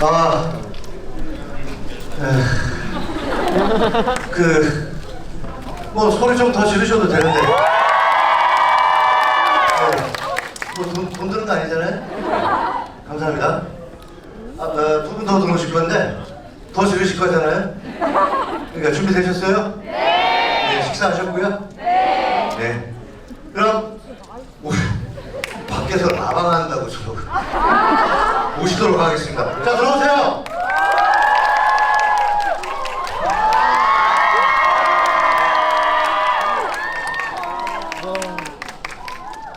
아, 그, 뭐 소리 좀 더 지르셔도 되는데. 네. 뭐 돈 돈 드는 거 아니잖아요? 감사합니다. 아, 어, 두분 더 들어오실 건데 더 지르실 거잖아요? 그러니까 준비되셨어요? 네. 네, 식사하셨고요? 네. 네. 그럼 우리 밖에서 라방한다고 저 모시도록 하겠습니다. 자, 들어오세요.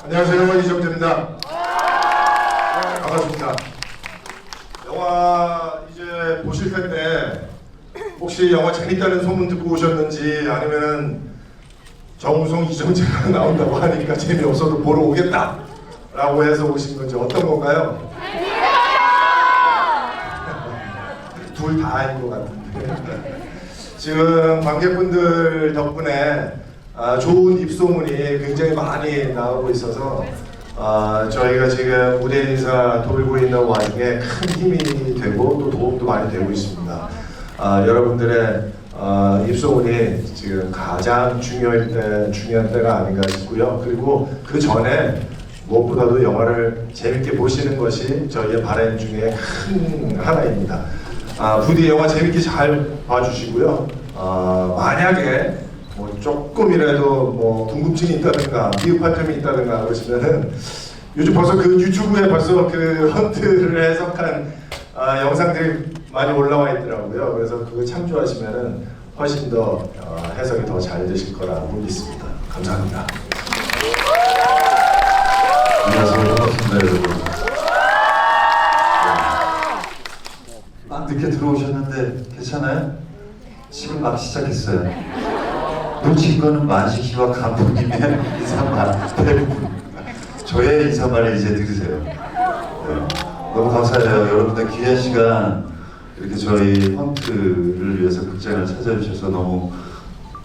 안녕하세요 이정재입니다. 영화 이제 보실 텐데 혹시 영화 재밌다는 소문 듣고 오셨는지 아니면은 정우성 이정재가 나온다고 하니까 재미없어도 보러 오겠다 라고 해서 오신 건지 어떤 건가요? 둘 다인 것 같은데 지금 관객분들 덕분에 아, 좋은 입소문이 굉장히 많이 나오고 있어서 아, 저희가 지금 무대 인사 돌고 있는 와중에 큰 힘이 되고 또 도움도 많이 되고 있습니다. 아, 여러분들의 아, 입소문이 지금 가장 중요할 때 중요한 때가 아닌가 싶고요. 그리고 그 전에 무엇보다도 영화를 재밌게 보시는 것이 저희의 바람 중에 큰 하나입니다. 아, 부디 영화 재밌게 잘 봐주시고요. 아, 만약에 뭐 조금이라도 뭐 궁금증이 있다든가 비흡한 점이 있다든가 그러시면은 요즘 벌써 그 유튜브에 벌써 그 헌트를 해석한 아, 영상들이 많이 올라와 있더라고요. 그래서 그거 참조하시면은 훨씬 더 어, 해석이 더 잘 되실 거라고 믿습니다. 감사합니다. 안녕하세요. 반갑습니다, 여러분. 막 늦게 들어오셨는데 괜찮아요? 지금 막 시작했어요. 놓친 거는 만식 씨와 감독님의 인사말 대부분. 저의 인사말을 이제 들으세요. 네. 너무 감사해요. 여러분들 귀한 시간 이렇게 저희 펑트를 위해서 극장을 찾아주셔서 너무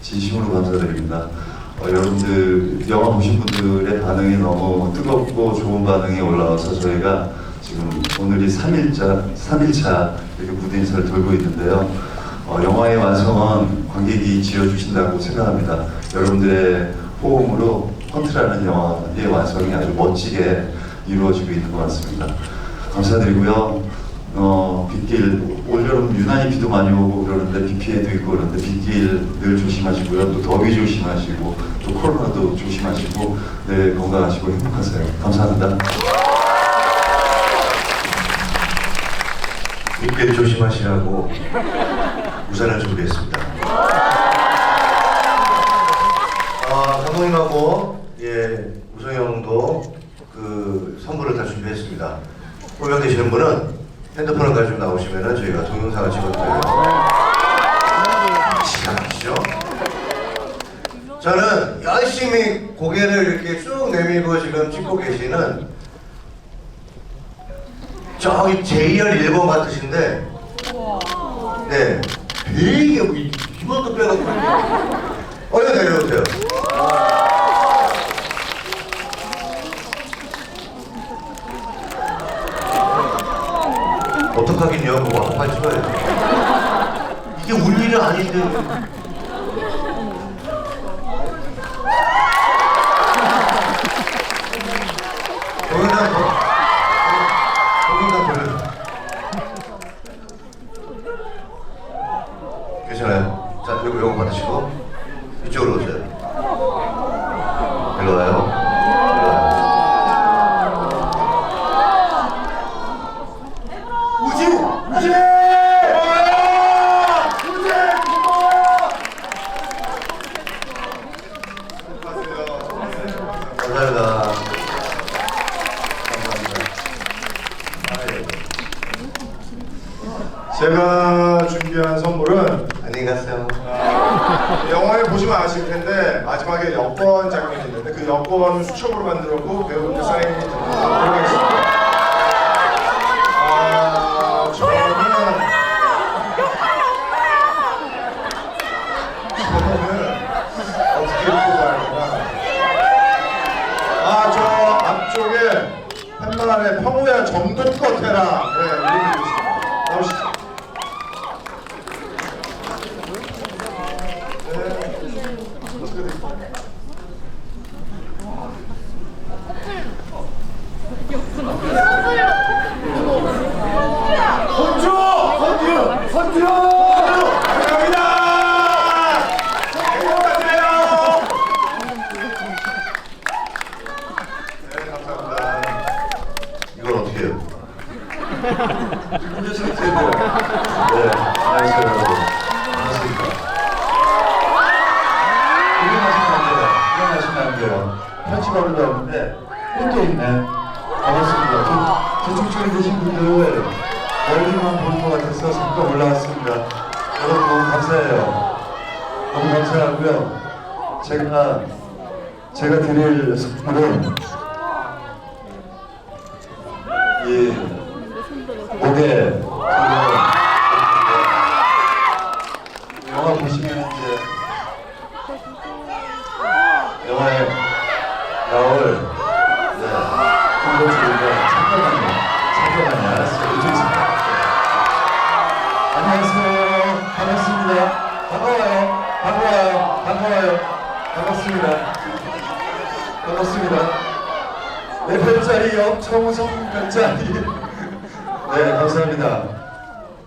진심으로 감사드립니다. 어, 여러분들 영화 보신 분들의 반응이 너무 뜨겁고 좋은 반응이 올라와서 저희가 지금 오늘이 3일차, 3일차 이렇게 무대 인사를 돌고 있는데요. 어, 영화의 완성은 관객이 지어주신다고 생각합니다. 여러분들의 호응으로 헌트라는 영화의 완성이 아주 멋지게 이루어지고 있는 것 같습니다. 감사드리고요. 어, 빗길 올 여름 유난히 비도 많이 오고 그러는데 비 피해도 있고 그런데 빗길 늘 조심하시고요. 또 더위 조심하시고 또 코로나도 조심하시고 네 건강하시고 행복하세요. 감사합니다. 빗길 조심하시라고 우산을 준비했습니다. 아, 감독님하고 예 우성이 형도 그 선물을 다 준비했습니다. 호명되시는 분은 핸드폰을 가지고 나오시면은 저희가 동영상을 찍어드려요. 기가 막히죠? 저는 열심히 고개를 이렇게 쭉 내밀고 지금 찍고 계시는 저기 JR 1번 같으신데 네 되게 뭐 이- 이만큼 빼갖고 얼른 내려오세요 어떡하긴요 뭐 한판 찍어야죠 이게 울 일은 아닌데. 거기다 뭐 거기다 돌려. 괜찮아요? 자 요거 요거 받으시고 이쪽으로 오세요 보시면 아실 텐데 마지막에 여권 장면이 있는데 그 여권 수첩으로 만들었고 배우분들 사인이 들어가 있습니다. 아, 어, 아, 평우야 정도껏 해라. 네, 돼요. 네, 안녕하세요 여러분. 반갑습니다. 일어나시면 안 돼요. 일어나시면 안 돼요. 편집하려고 하는데 꽃도 있네. 반갑습니다. 저, 저쪽 쪽에 계신 분들 멀리만 보는 것 같아서 잠깐 올라왔습니다. 여러분 너무 감사해요. 너무 감사하고요. 제가 제가 드릴 선물은 별자리 엄청성 별자리 네 감사합니다.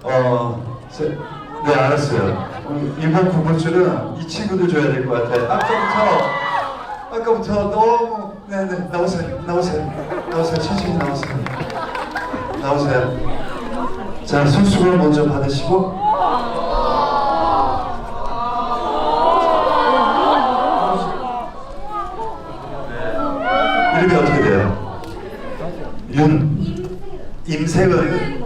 어, 제, 네 알았어요. 이번 구물줄은 이 친구들 줘야 될 것 같아요. 아까부터 아까부터 너무 네네 나오세요. 나오세요. 나오세요. 천천히 나오세요. 나오세요. 자 손수건 먼저 받으시고. 이름이 어떻게? 윤 임세은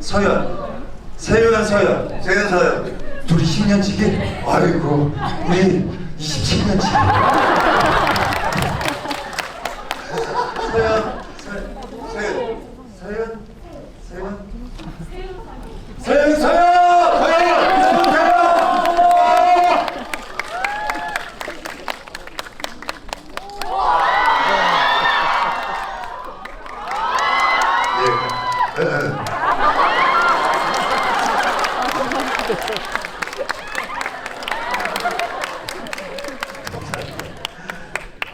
서연 세연 서연 세연 서연. 둘이 10년치기? 아이고 우리 27년치기 서연 서- 세연. 서연 서연 서영 서영 서영 서영 예.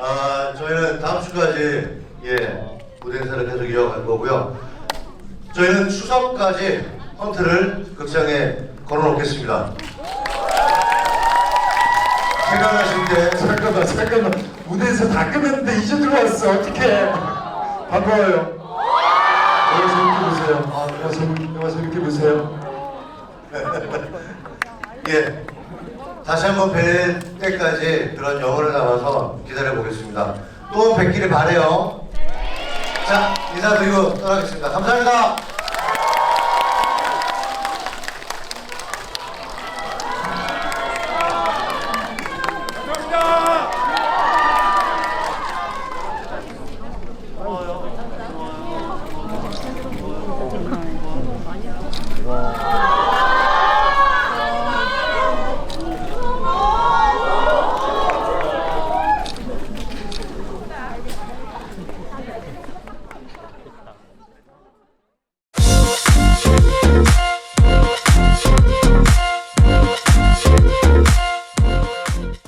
아, 저희는 다음 주까지 예 무대 행사를 계속 저희는 추석까지 헌트를 극장에 걸어놓겠습니다. 생각나실 때 잠깐만 잠깐만. 무대에서 다 끝냈는데 이제 들어왔어. 어떡해. 반가워요. 영화 재밌게 보세요. 아, 영화, 재밌, 영화 재밌게 보세요. 예. 다시 한번 뵐 때까지 그런 영혼을 담아서 기다려 보겠습니다. 또 뵙기를 바래요. 자 인사드리고 떠나겠습니다. 감사합니다.